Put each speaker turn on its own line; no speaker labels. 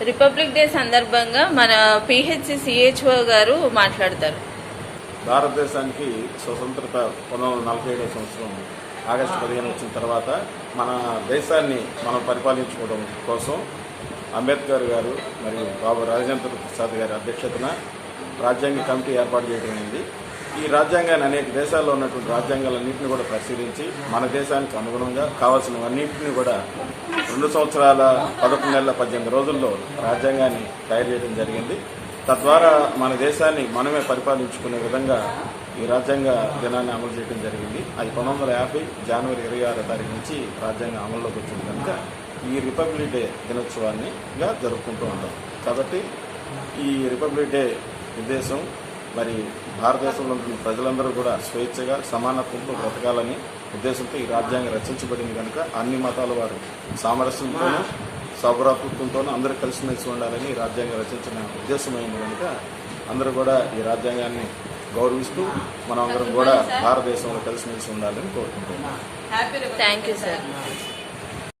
Republic day సందర్భంగా మన PHC CHO గారు మాట్లాడతారు.
భారతదేశానికి స్వతంత్రత పంతొమ్మిది నలభై ఏడవ సంవత్సరం ఆగస్టు పదిహేను వచ్చిన తర్వాత మన దేశాన్ని మనం పరిపాలించుకోవడం కోసం అంబేద్కర్ గారు మరియు బాబు రాజేంద్ర ప్రసాద్ గారి అధ్యక్షతన రాజ్యాంగ కమిటీ ఏర్పాటు చేయడమైంది ఈ రాజ్యాంగాన్ని అనేక దేశాల్లో ఉన్నటువంటి రాజ్యాంగాలన్నింటినీ కూడా పరిశీలించి మన దేశానికి అనుగుణంగా కావాల్సినవన్నింటినీ కూడా రెండు సంవత్సరాల పదకొండు నెలల పద్దెనిమిది రోజుల్లో రాజ్యాంగాన్ని తయారు చేయడం జరిగింది. తద్వారా మన దేశాన్ని మనమే పరిపాలించుకునే విధంగా ఈ రాజ్యాంగ దినాన్ని అమలు చేయడం జరిగింది. అది పంతొమ్మిది వందల యాభై జనవరి ఇరవై ఆరో తారీఖు నుంచి రాజ్యాంగం అమల్లోకి వచ్చింది కనుక ఈ రిపబ్లిక్ డే దినోత్సవాన్ని జరుపుకుంటూ ఉంటాం. కాబట్టి ఈ రిపబ్లిక్ డే ఉద్దేశం మరి భారతదేశంలో ప్రజలందరూ కూడా స్వేచ్ఛగా సమానత్వంతో బ్రతకాలని ఉద్దేశంతో ఈ రాజ్యాంగం రచించబడింది కనుక అన్ని మతాల వారు సామరస్యంతోనూ సౌభ్రాతృత్వంతోనూ అందరూ కలిసిమెలిసి ఉండాలని ఈ రాజ్యాంగం రచించిన ఉద్దేశమైంది కనుక అందరూ కూడా ఈ రాజ్యాంగాన్ని గౌరవిస్తూ మనం అందరం కూడా భారతదేశంలో కలిసిమెలిసి ఉండాలని కోరుకుంటున్నాం.
Thank you sir.